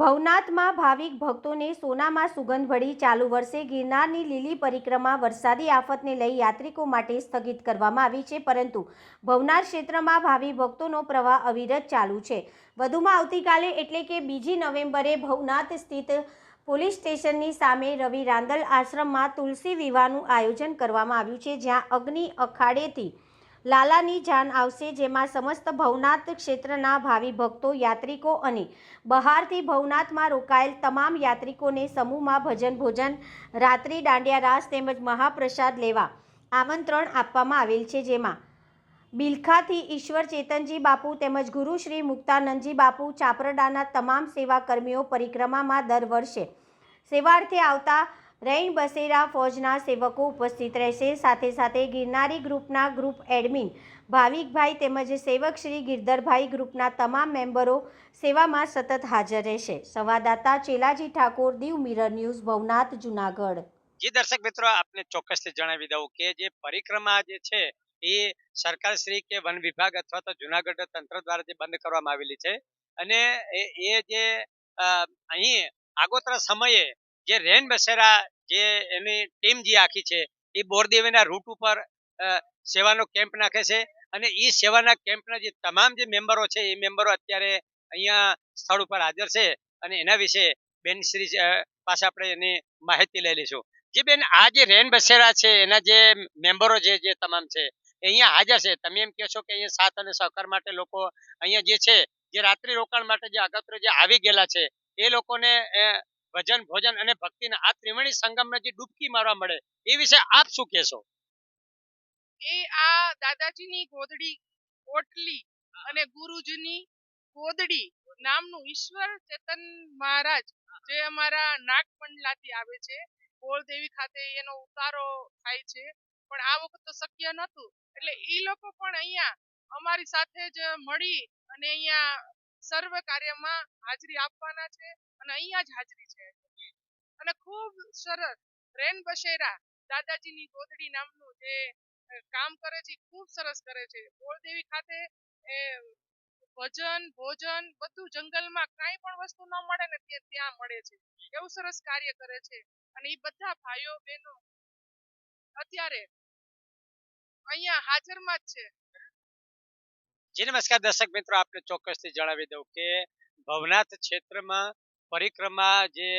ભવનાથમાં ભાવિક ભક્તોને સોનામાં સુગંધ ભળી ચાલુ વર્ષે ગિરનારની લીલી પરિક્રમા વરસાદી આફતને લઈ યાત્રિકો માટે સ્થગિત કરવામાં આવી છે, પરંતુ ભવનાથ ક્ષેત્રમાં ભાવિ ભક્તોનો પ્રવાહ અવિરત ચાલુ છે. વધુમાં આવતીકાલે એટલે કે બીજી નવેમ્બરે ભવનાથ સ્થિત પોલીસ સ્ટેશનની સામે રવિ રાંદલ આશ્રમમાં તુલસી વિવાહનું આયોજન કરવામાં આવ્યું છે, જ્યાં અગ્નિ અખાડેથી લાલાની જાન આવશે, જેમાં સમસ્ત ભવનાથ ક્ષેત્રના ભાવિ ભક્તો, યાત્રિકો અને બહારથી ભવનાથમાં રોકાયેલ તમામ યાત્રિકોને સમૂહમાં ભજન ભોજન, રાત્રિ દાંડિયા રાસ તેમજ મહાપ્રસાદ લેવા આમંત્રણ આપવામાં આવેલ છે, જેમાં બિલખાથી ઈશ્વર ચેતનજી બાપુ તેમજ ગુરુ શ્રી મુક્તાનંદજી બાપુ ચાપરડાના તમામ સેવાકર્મીઓ પરિક્રમામાં દર વર્ષે સેવાર્થે આવતા રૈન બસેરા ફોજના સેવકો ઉપસ્થિત રહેશે. સાથે સાથે ગિરનારી ગ્રુપના ગ્રુપ એડમિન ભાવિકભાઈ તેમજ સેવક શ્રી ગિરધરભાઈ ગ્રુપના તમામ મેમ્બરો સેવામાં સતત હાજર રહેશે. સંવાદદાતા ચેલાજી ઠાકોર, દીવ મિરર ન્યૂઝ, ભવનાથ, જુનાગઢ. જે દર્શક મિત્રો, આપને ચોક્કસથી જણાવી દઉં કે જે પરિક્રમા જે છે એ સરકાર શ્રી કે વન વિભાગ અથવા તો જુનાગઢ તંત્ર દ્વારા જે બંધ કરવામાં આવેલી છે અને એ જે અહીં આગોતરા સમયે જે રેન બસેરા જે એની ટીમ જે આખી છે, એ બોરદેવીના રૂટ ઉપર સેવાનો કેમ્પ નાખે છે અને એ સેવાના કેમ્પના જે તમામ જે મેમ્બરો છે, એ મેમ્બરો અત્યારે અહીંયા સ્થળ ઉપર હાજર છે અને એના વિશે બેન શ્રી પાસે આપણે એની માહિતી લઈ લઈશું. જે બેન આ જે રેન બસેરા છે, એના જે મેમ્બરો જે જે તમામ છે અહીંયા હાજર છે. તમે એમ કહેશો કે અહીંયા સાથ અને સહકાર માટે લોકો અહીંયા જે છે, જે રાત્રિ રોકાણ માટે જે અગત્ર જે આવી ગયેલા છે, એ લોકોને ભજન, ભોજન અને ભક્તિના આ ત્રિવેણી સંગમમાં જે ડૂબકી મારવા મળે, એ વિશે આપ શું કહેશો? એ આ દાદાજીની ગોદડી ઓટલી અને ગુરુજીની ગોદડી નામનું ઈશ્વર ચેતન મહારાજ જે અમારા નાગમંડલાથી આવે છે. બોળદેવી ખાતે એનો ઉતારો થાય છે. પણ આ વખત તો શક્ય નહોતું. એટલે એ લોકો પણ અહીંયા અમારી સાથે જ મળી અને અહીંયા સર્વ કાર્યમાં હાજરી આપવાના છે. અને અહીંયા જ હાજરી છે. અને ખૂબ સરસ. રેન બશેરા દાદાજીની ગોધડી નામનું જે કામ કરે છે ખૂબ સરસ કરે છે. બોળદેવી ખાતે, એ, ભજન, ભોજન, બધું જંગલમાં કાંઈ પણ વસ્તુ ન મળે ને તે ત્યાં મળે છે. એવું સરસ કાર્ય કરે છે. અને એ બધા ભાઈઓ, બહેનો અત્યારે અહીંયા હાજરમાં જ છે. જી નમસ્કાર દર્શક મિત્રો, આપને ચોક્કસથી જણાવી દઉં કે ભવનાથ ક્ષેત્રમાં પરિક્રમા જે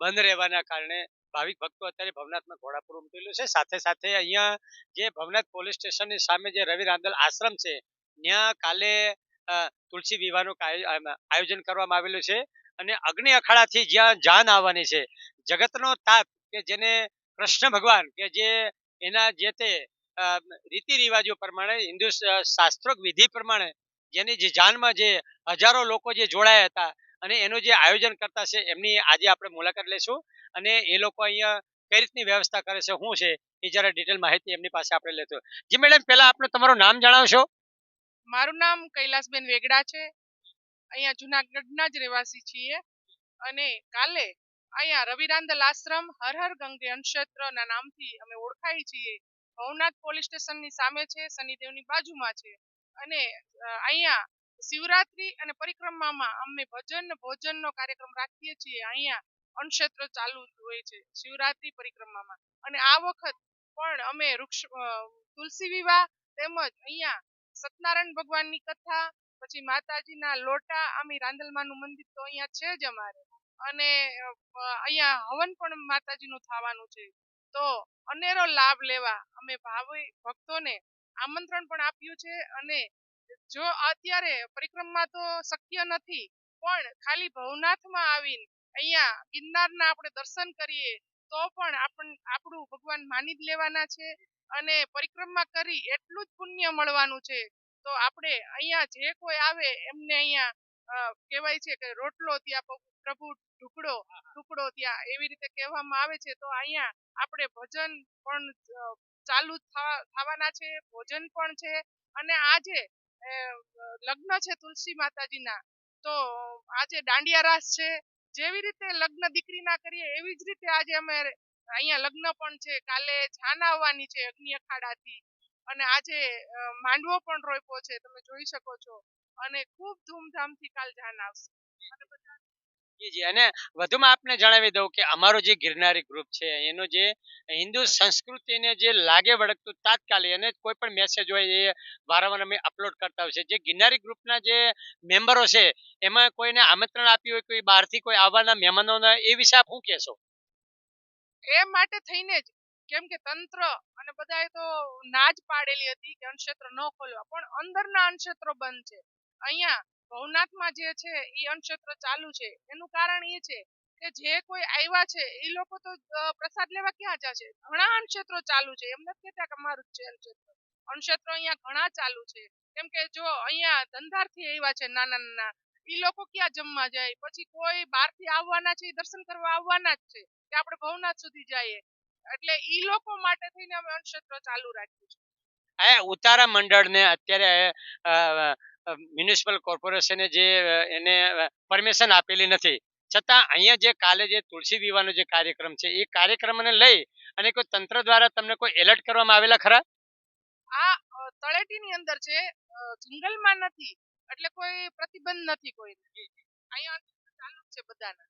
બંધ રહેવાના કારણે ભાવિક ભક્તો અત્યારે ભવનાથમાં ઘોડાપુર ઉમટેલું છે. સાથે સાથે અહીંયા જે ભવનાથ પોલીસ સ્ટેશનની સામે જે રવિ રાંદલ આશ્રમ છે, ત્યાં કાલે તુલસી વિવાહનું આયો- આયોજન કરવામાં આવેલું છે અને અગ્નિ અખાડાથી જ્યાં જાન આવવાની છે. જગતનો તાત કે જેને કૃષ્ણ ભગવાન કે જે એના જે તે રીતિ રિવાજો પ્રમાણે, હિન્દુ શાસ્ત્રોક વિધિ પ્રમાણે, જેની જે જાનમાં જે હજારો લોકો જે જોડાયા હતા અને એનું જે આયોજન કરતા છે, એમની આજે આપણે મુલાકાત લઈશું. અને એ લોકો અહીંયા કઈ રીતની વ્યવસ્થા કરે છે, શું છે, એ જરા ડિટેલ માહિતી એમની પાસે આપણે લેતો જી મેડમ પહેલા આપણે તમારું નામ જણાવશો? મારું નામ કૈલાસબેન વેગડા છે. અહીંયા જુનાગઢના જ રહેવાસી છીએ. અને કાલે અહીંયા રવિરાંદલ આશ્રમ હર હર ગંગે અનક્ષેત્રના નામથી અમે ઓળખાઈ છીએ. ભવનાથ પોલીસ સ્ટેશનની સામે છે, શનિદેવની બાજુમાં છે. અને અહીંયા શિવરાત્રી અને પરિક્રમામાં અમે ભજન, ભોજનનો કાર્યક્રમ રાખીએ છીએ. અહીંયા અનક્ષેત્ર ચાલુ હોય છે, શિવરાત્રી પરિક્રમામાં. અને આ વખત પણ અમે વૃક્ષ તુલસી વિવાહ તેમજ અહીંયા સત્યનારાયણ ભગવાનની કથા, પછી માતાજીના લોટા આમી રાંદલમાનું મંદિર તો અહીંયા છે જ અમારે. અને અહીંયા હવન પણ માતાજીનું થવાનું છે. તો અનેરો લાભ લેવા અમે ભાવિ, ભક્તોને આમંત્રણ પણ આપ્યું છે અને જો અત્યારે પરિક્રમા તો શક્ય નથી, પણ ખાલી ભવનાથમાં આવીને અહીંયા ગિરનારના આપણે દર્શન કરીએ, તો પણ આપણ, આપણું ભગવાન માની જ લેવાના છે અને પરિક્રમા કરી એટલું જ પુણ્ય મળવાનું છે. તો આપણે અહીંયા જે કોઈ આવે એમને અહીંયા કહેવાય છે કે રોટલો ત્યાં પ્રભુ ઢુકડો ટુકડો ત્યાં એવી રીતે કહેવામાં આવે છે, તો અહીંયા આપણે ભજન પણ ચાલુ થવા, થવાના છે, ભોજન પણ છે અને આજે લગ્ન છે તુલસી માતાજીના, તો આજે દાંડિયા રાસ છે, જેવી રીતે લગ્ન દીકરીના કરીએ, એવી જ રીતે આજે અમે અહીંયા લગ્ન પણ છે, કાલે જાન આવવાની છે અગ્નિ અખાડાથી, અને આજે માંડવો પણ રોપ્યો છે, તમે જોઈ શકો છો, અને ખૂબ ધૂમધામથી કાલ જાન આવશે. વધુમાં આપને જણાવી દઉં કે અમારો જે ગિરનારી ગ્રુપ છે, એનો જે હિન્દુ સંસ્કૃતિને જે લાગે વળગતું તાત્કાલિક અને કોઈ પણ મેસેજ હોય એ વારંવાર અમે અપલોડ કરતા હોય છે જે ગિરનારી ગ્રુપના જે મેમ્બરો છે, એમાં કોઈને આમંત્રણ આપ્યું હોય, કોઈ બહારથી કોઈ આવવાના મહેમાનોને, એ વિશે આપ શું કહેશો? એ માટે થઈને જ, કેમ કે તંત્ર અને બધાએ તો ના જ પાડેલી હતી કે અન્નક્ષેત્ર ન ખોલવા. પણ અંદરના અન્નક્ષેત્રો બંધ છે. અહીંયા ભવનાથમાં જે છે એ અન્નક્ષેત્ર ચાલુ છે. એનું કારણ એ છે કે જે કોઈ આવ્યા છે એ લોકો તો પ્રસાદ લેવા ક્યાં જશે ઘણા અન્નક્ષેત્રો ચાલુ છે. એમ નથી કહેતા કે અમારું છે અન્નક્ષેત્ર. અન્નક્ષેત્રો અહીંયા ઘણા ચાલુ છે. કેમ કે જો અહીંયા ધંધારથી આવ્યા છે નાના નાના એ લોકો ક્યાં જમવા જાય? પછી કોઈ બહારથી આવવાના છે દર્શન કરવા આવવાના જ છે કે આપણે ભવનાથ સુધી જઈએ. એટલે ઈ લોકો માટે થઈને અમે અન્નક્ષેત્ર ચાલુ રાખ્યું છે. આ ઉતારા મંડળને અત્યારે મ્યુનિસિપલ કોર્પોરેશને જે એને પરમિશન આપેલી નથી. છતાં અહીંયા જે કાલે જે તુલસી વિવાહનો જે કાર્યક્રમ છે એ કાર્યક્રમને લઈ અને કોઈ તંત્ર દ્વારા તમને કોઈ એલર્ટ કરવામાં આવેલા ખરા? આ તળેટીની અંદર છે જંગલમાં નથી એટલે કોઈ પ્રતિબંધ નથી કોઈ અહીંયા ચાલુ છે બધાના.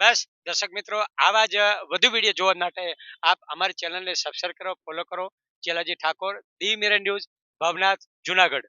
બસ દર્શક મિત્રો આવા જ વધુ વીડિયો જોવા માટે આપ અમારી ચેનલને સબસ્ક્રાઇબ કરો ફોલો કરો. ચેલાજી ઠાકોર દી મિરર ન્યૂઝ ભવનાથ જુનાગઢ.